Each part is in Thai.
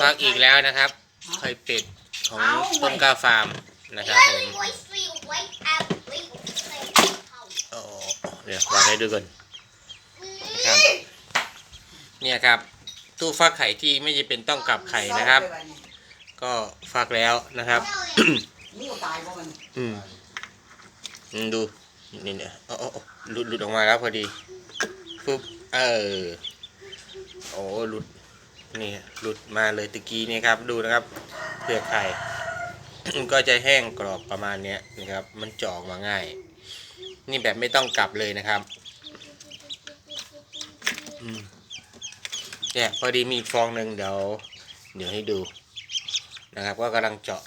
ฟักอีกแล้วนะครับไข่เป็ดของต้นกล้าฟาร์มนะครับผมโอ้เดี๋ยววางให้ดูก่อนนะครับเนี่ยครับ ตู้ฟักไข่ที่ไม่จำเป็นต้องกลับไข่นะครับ ก็ฟักแล้วนะครับงูตายบ่มันอืมอืมดูนี่เนี่ยโอ้โอ้โอ้หลุดหลุดออกมาแล้วพอดีปุ๊บเออโอ้หลุด นี่หลุดมาเลยตะกี้นี่ครับดูนะครับเปลือกไข่ก็จะแห้งกรอบประมาณนี้นะครับ มันเจาะอกมาง่าย นี่แบบไม่ต้องกลับเลยนะครับเนี่ยพอดีมีอีกฟองหนึ่งเดี๋ยวเดี๋ยวให้ดูนะครับก็กำลังเจาะ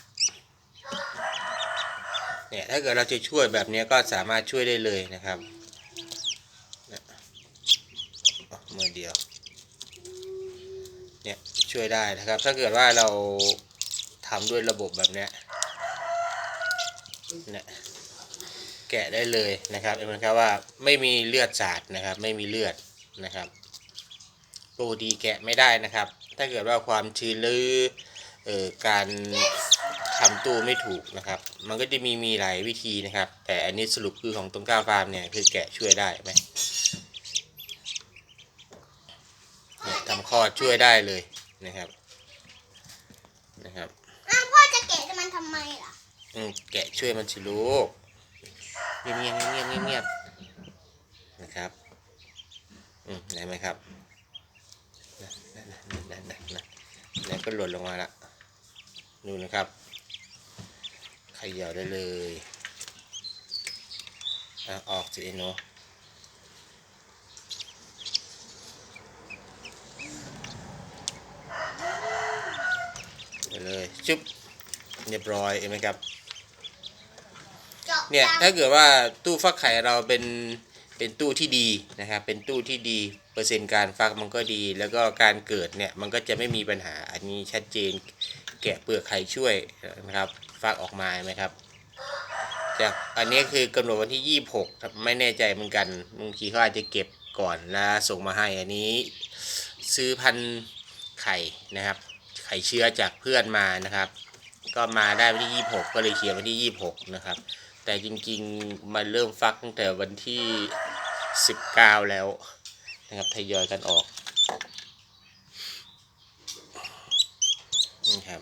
เนี่ยถ้าเกิดเราจะช่วยแบบนี้ก็สามารถช่วยได้เลยนะครับเนี่ยอ๋อมือเดียว เนี่ยช่วยได้นะครับ ถ้าเกิดว่าเราทำด้วยระบบแบบเนี้ยเนี่ยแกะได้เลยนะครับเห็นไหมครับว่าไม่มีเลือดสาดนะครับ ไม่มีเลือดนะครับปกติแกะไม่ได้นะครับ ถ้าเกิดว่าความชื้นหรือเอ่อการทำตู้ไม่ถูกนะครับ มันก็จะมีมีหลายวิธีนะครับ แต่อันนี้สรุปคือของต้นกล้าฟาร์มเนี่ยคือแกะช่วยได้ไหม เนี่ยทำคลอดช่วยได้เลยนะครับนะครับอ้าวพ่อจะแกะมันทำไมล่ะอืมแกะช่วยมันสิลูกเงียบเงียบเงียบเงียบเงียบนะครับอืมไหนไหมครับนั่นนั่นนั่นนั่นนั่นนั่นก็หล่นลงมาละดูนะครับเขย่าได้เลยอะออกสิเอโน ไปเลยจุ๊บเรียบร้อยเห็นไหมครับเจาะเนี่ยตามถ้าเกิดว่าตู้ฟักไข่เราเป็นเป็นตู้ที่ดีนะครับเป็นตู้ที่ดีเปอร์เซ็นต์การฟักมันก็ดี แล้วก็การเกิดเนี่ยมันก็จะไม่มีปัญหาอันนี้ชัดเจนแกะเปลือกไข่ช่วยนะครับฟักออกมาเห็นไหมครับจากอันนี้คือกำหนดวันที่ 26ครับไม่แน่ใจเหมือนกันบางทีเขาอาจจะเก็บก่อนแล้วส่งมาให้อันนี้ ซื้อพันไข่นะครับ ไข่เชื้อจากเพื่อนมานะครับ ก็มาได้วันที่26ก็เลยเขียนวันที่26นะครับ แต่จริงๆมันเริ่มฟักตั้งแต่วันที่19แล้วนะครับทยอยกันออกนี่ครับ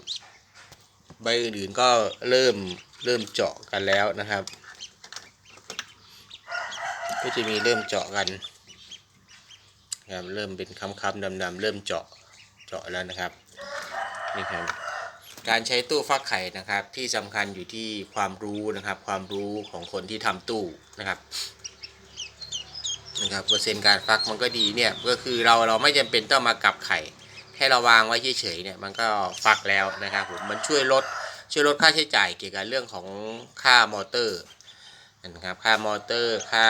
ใบอื่นๆก็เริ่มเริ่มเจาะกันแล้วนะครับ ก็จะมีเริ่มเจาะกัน นะครับเริ่มเป็นคำๆดำๆเริ่มเจาะเจาะแล้วนะครับนี่ครับการใช้ตู้ฟักไข่นะครับ ที่สำคัญอยู่ที่ความรู้นะครับ ความรู้ของคนที่ทำตู้นะครับนะครับเปอร์เซ็นต์การฟักมันก็ดีเนี่ยก็คือเราเราไม่จำเป็นต้องมากับไข่แค่เราวางไว้เฉยๆเนี่ยมันก็ฟักแล้วนะครับผมมันช่วยลดช่วยลดค่าใช้จ่ายเกี่ยวกับเรื่องของค่ามอเตอร์ นะครับค่ามอเตอร์ค่า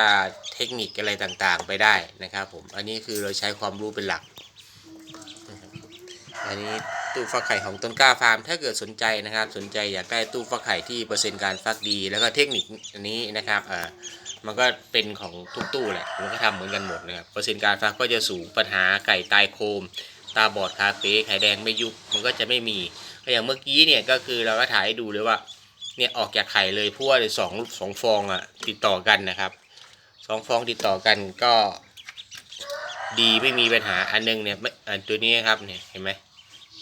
เทคนิคอะไรต่างๆ ไปได้นะครับผมอันนี้คือเราใช้ความรู้เป็นหลัก อันนี้ตู้ฟักไข่ของต้นกล้าฟาร์ม ถ้าเกิดสนใจนะครับ สนใจอยากได้ตู้ฟักไข่ที่เปอร์เซ็นต์การฟักดี แล้วก็เทคนิคอันนี้นะครับเอ่อมันก็เป็นของทุกตู้แหละมันก็ทำเหมือนกันหมดนะครับเปอร์เซ็นต์การฟักก็จะสูงปัญหาไก่ตายโคม ตาบอดคาเฟ่ไข่แดงไม่ยุบมันก็จะไม่มีก็อย่างเมื่อกี้เนี่ยก็คือเราก็ถ่ายให้ดูเลยว่า เนี่ยออกจากไข่เลยเพราะว่าสองสองฟองอะ ติดต่อกันนะครับสองฟองติดต่อกันก็ ดีไม่มีปัญหาอันนึงเนี่ยไม่อันตัวนี้ครับเนี่ยเห็นไหม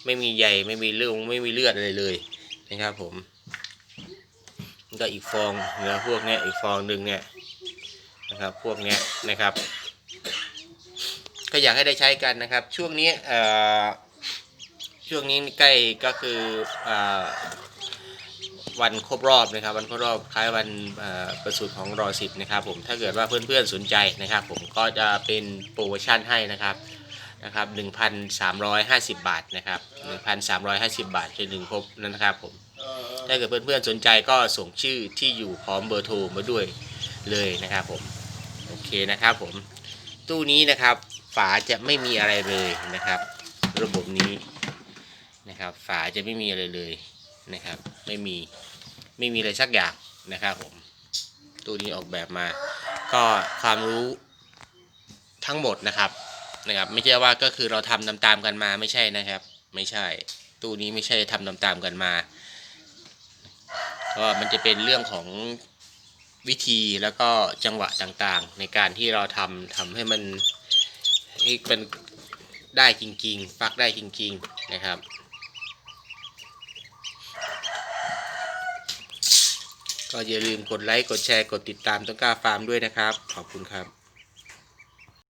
ไม่มีใยไม่มีเลือดไม่มีเลือดอะไรเลยนะครับผมก็อีกฟองเนื้อพวกเนี้ยอีกฟองหนึ่งเนี่ยนะครับ พวกเนี้ยนะครับ ก็อยากให้ได้ใช้กันนะครับ ช่วงนี้เอ่อช่วงนี้ใกล้ก็คือเอ่อ วันครบรอบนะครับ วันครบรอบคล้ายวันประสูติของรอสิบนะครับ ผมถ้าเกิดว่าเพื่อนๆสนใจนะครับ ผมก็จะเป็นโปรโมชั่นให้นะครับนะครับ 1,350 บาทนะครับ 1,350 บาทจนถึงครบนั่นนะครับผมถ้าเกิดเพื่อนๆสนใจก็ส่งชื่อที่อยู่พร้อมเบอร์โทรมาด้วยเลยนะครับผมโอเคนะครับผมตู้นี้นะครับฝาจะไม่มีอะไรเลยนะครับ ระบบนี้นะครับ ฝาจะไม่มีอะไรเลย นะครับ ไม่มีไม่มีอะไรสักอย่างนะครับผมตู้นี้ออกแบบมา ก็ความรู้ทั้งหมดนะครับนะครับไม่ใช่ว่าก็คือเราทำตามๆกันมาไม่ใช่นะครับ ไม่ใช่ตู้นี้ไม่ใช่ทำตามๆกันมาก็มันจะเป็นเรื่องของวิธีแล้วก็จังหวะต่างๆ ในการที่เราทำทำให้มันให้เป็นได้จริงๆ ฟักได้จริง ๆนะครับ ก็อย่าลืมกดไลค์ กดแชร์ กดติดตามต้นกล้าฟาร์มด้วยนะครับ ขอบคุณครับ